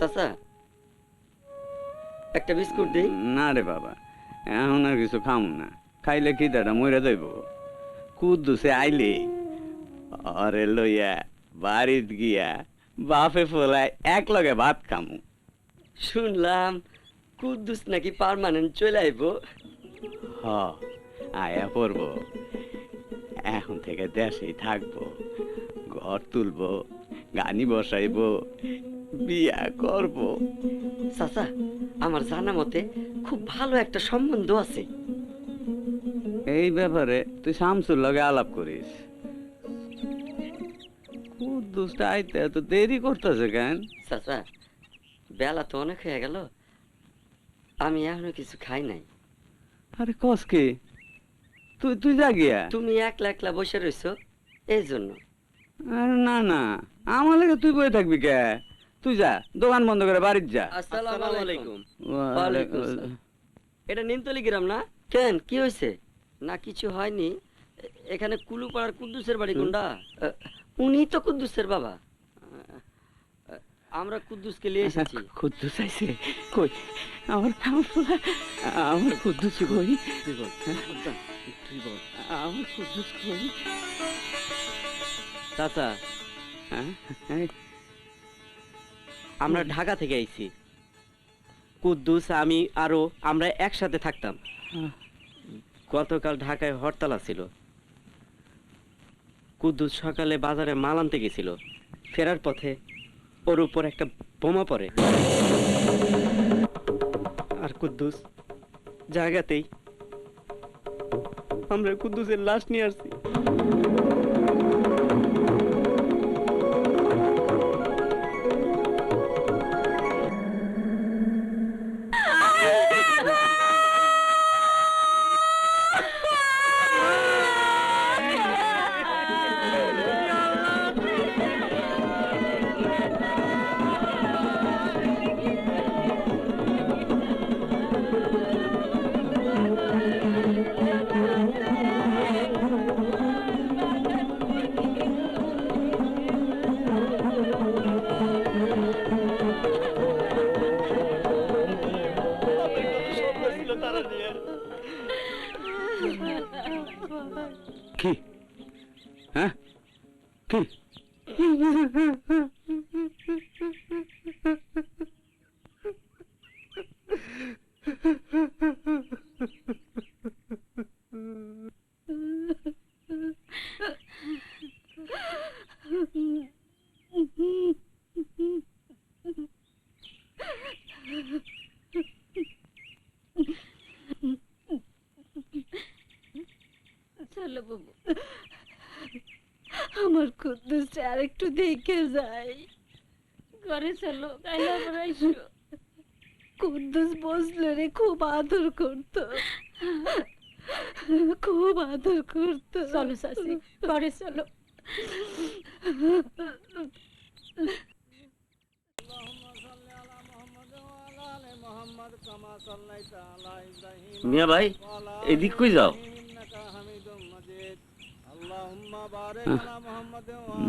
চাচা? একটা বিস্কুট দিই? না রে বাবা এখন আর কিছু খাম না। খাইলে কি দাদা মরে যাইব। কুদ্দুসে আইলে অরে লইয়া বাড়িত গিয়া বাপে ফোলায় এক লগে ভাত খামু। শুনলাম কুদ্দুস নাকি পার্মানেন্ট চলে আইব। হ আয়া পড়ব। এখন থেকে দেশেই থাকব ঘর তুলবো গানি বসাইবো বিয়া করব। চাচা আমার জানা মতে খুব ভালো একটা সম্বন্ধ আছে। এই ব্যাপারে তুই শামসুর লগে আলাপ করিস। কুদ্দুসটা আইতে এত দেরি করতেছে কেন? চাচা বেলা তো অনেক হয়ে গেল। আমি এখনও কিছু খাই নাই। আরে কস কি? তুই তুই যা গিয়া। তুমি একলা একলা বসে রইছো এই জন্য। আরে না না আমার লাগে তুই বয়ে থাকবি কে? তুই যা দোকান বন্ধ করে বাড়ির যা। আসসালামু আলাইকুম। এটা নিমতলি গ্রাম না? কেন কি হয়েছে? না কিছু হয়নি। এখানে কুলুপাড়ার কুদ্দুসের বাড়ি কোনটা? উনি তো কুদ্দুসের বাবা। আমরা কুদ্দুসকে নিয়ে এসেছি। কুদ্দুস আইছে? কই? আমার আমার পোলা- আমার কুদ্দুস কই? তুই বল। আমার কুদ্দুস কই? চাচা। হ্যাঁ? আমরা ঢাকা থেকে আইছি। কুদ্দুস, আমি, আরও, আমরা একসাথে থাকতাম। গতকাল ঢাকায় হরতাল ছিল কুদ্দুস সকালে বাজারে মাল আনতে গেছিল। ফেরার পথে ওর উপর একটা বোমা পড়ে। আর কুদ্দুস, জায়গাতেই আমরা কুদ্দুসের লাশ নিয়ে আসছি। কি হ্যাঁ কি আমার কুদ্দুসটা আর একটু দেখে যাই। ঘরে চলো কাইলে আবার কুদ্দুস বসলে রে খুব আদর করতো। খুব আদর করতো। চলো শাশি ঘরে চলো। মিয়া ভাই এদিক কই যাও?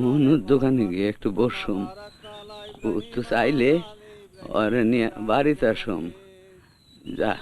মনুর দোকানে গিয়ে একটু বসুম তো চাইলে ওরে নিয়ে বাড়িতে আসুম যা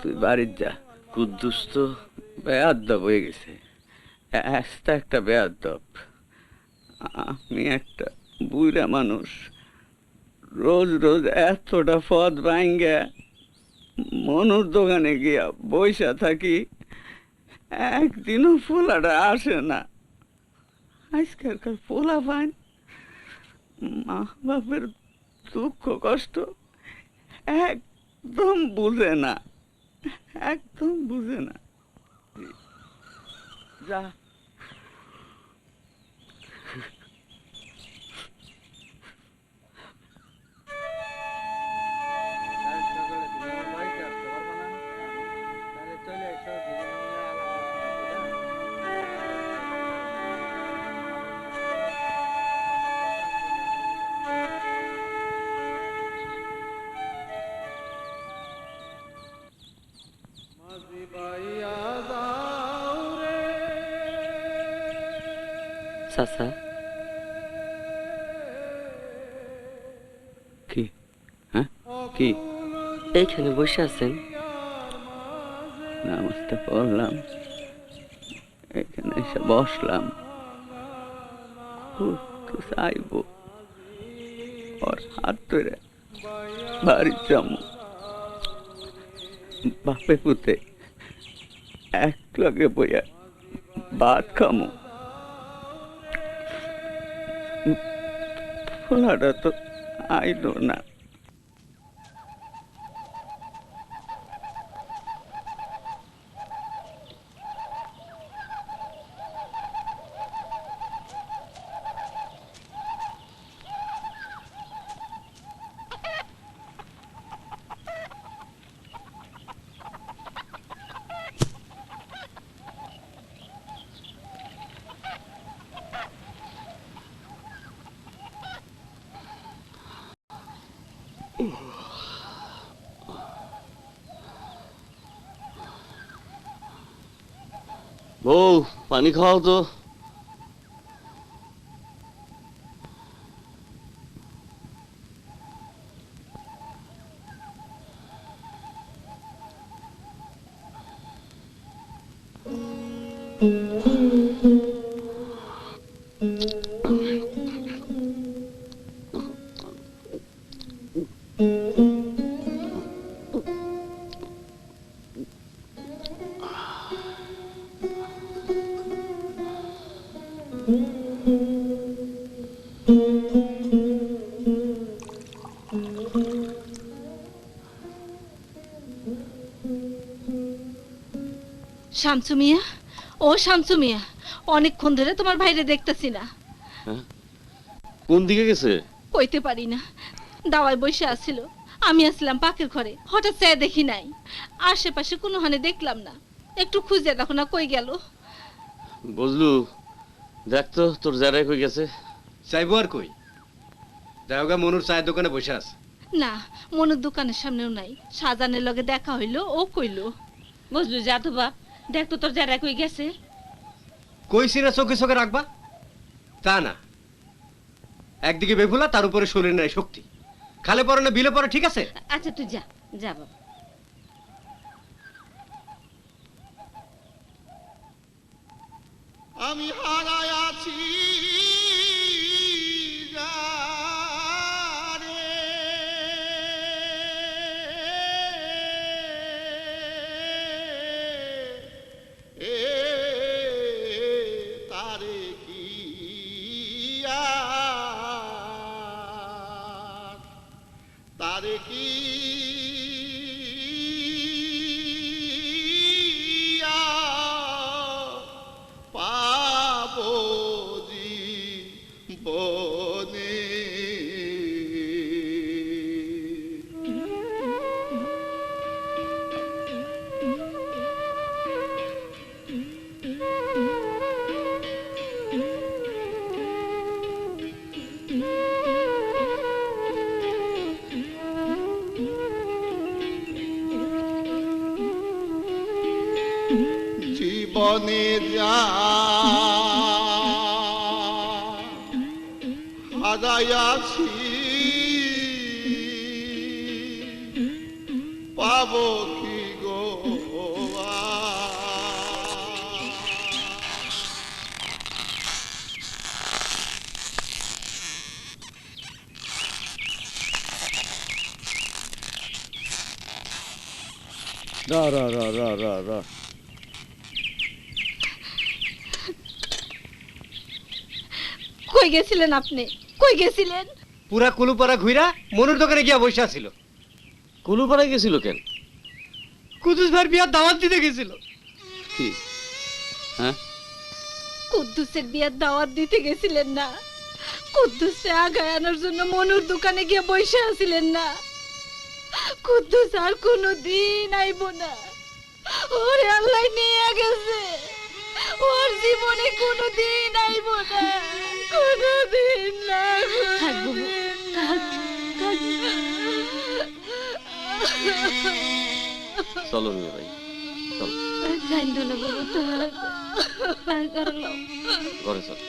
তুই বাড়ির যা। কুদ্দুস তো বেয়াদ্দব হয়ে গেছে। একটা একটা বেয়াদ্দব আমি একটা বুড়া মানুষ। রোজ রোজ এতটা পথ ভাঙ্গা। মনুর দোকানে গিয়া বইসা থাকি। একদিনও ফোলাটা আসে না। আজকালকার পোলা পান? মা বাপের দুঃখ, কষ্ট একদম বুঝে না। একদম বুঝে না। যা। চাচা কি? হ্যাঁ? কি? এইখানে বসে আছেন। নামাজটা পড়লাম। এখানে এসে বসলাম। চাইব? ওর হাত ধরে বাড়ি যাব। বাপে পুতে এক লগে বইয়া ভাত খামো। ফোলাটা তো আইলো না বউ পানি খাওয়াও তো। শামসু মিয়া? ও শামসু মিয়া অনেকক্ষণ ধরে তোমার ভাইরে দেখতেছি না। কোন দিকে গেছে? কইতে পারি না দাওয়ায় বসে আসছিল আমি আসলাম পাকের ঘরে হঠাৎ চেয়ে দেখি নাই। আশেপাশে কোনো হানে দেখলাম না। একটু খুঁজে দেখো না কই গেল। বুঝলু দেখ তো তোর যারাই কই গেছে? চাইব আর কই? দেওগা মনুর চায়ের দোকানে বসে আছে। না মনুর দোকানের সামনেও নাই। সাজানের লগে দেখা হইল ও কইলো। বুঝলু যাদু বাপ দেখ তো তোর যারা কই গেছে। কইছি না চোখে চোখে রাখবা? তা না। একদিকে বেফুলা তার উপরে শরীর নাই শক্তি। খালে পরে না বিলে পরে ঠিক আছে? আচ্ছা তুই যা যা বাবা। আমি হারায় আছি জীবনে যা। হারাইয়াছি পাবো কি গো? র র র র র। কই গেছিলেন আপনি? কই গেছিলেন? পুরা কুলুপাড়া ঘুইরা মনুর দোকানে গিয়া বসে আছিল। কুলুপাড়া গেছিল কেন? কুদুস ভাইয়ের বিয়ার দাওয়াত দিতে গেছিল। কি? হ্যাঁ? কুদ্দুসের বিয়ের দাওয়াত দিতে গেছিলেন না। কুদ্দুসে আগায় আনার জন্য মনুর দোকানে গিয়ে বসে আছিলেন না। কুদ্দুস আর কোনো দিন আইব না। ওরে আল্লাহ নিয়ে গেছে। ওর জীবনে কোনোদিন আইব না কোনোদিন না চলো রুয়ে ভাই চলো। কান্দো না বাবা থাক। পার করল ঘরে চলো।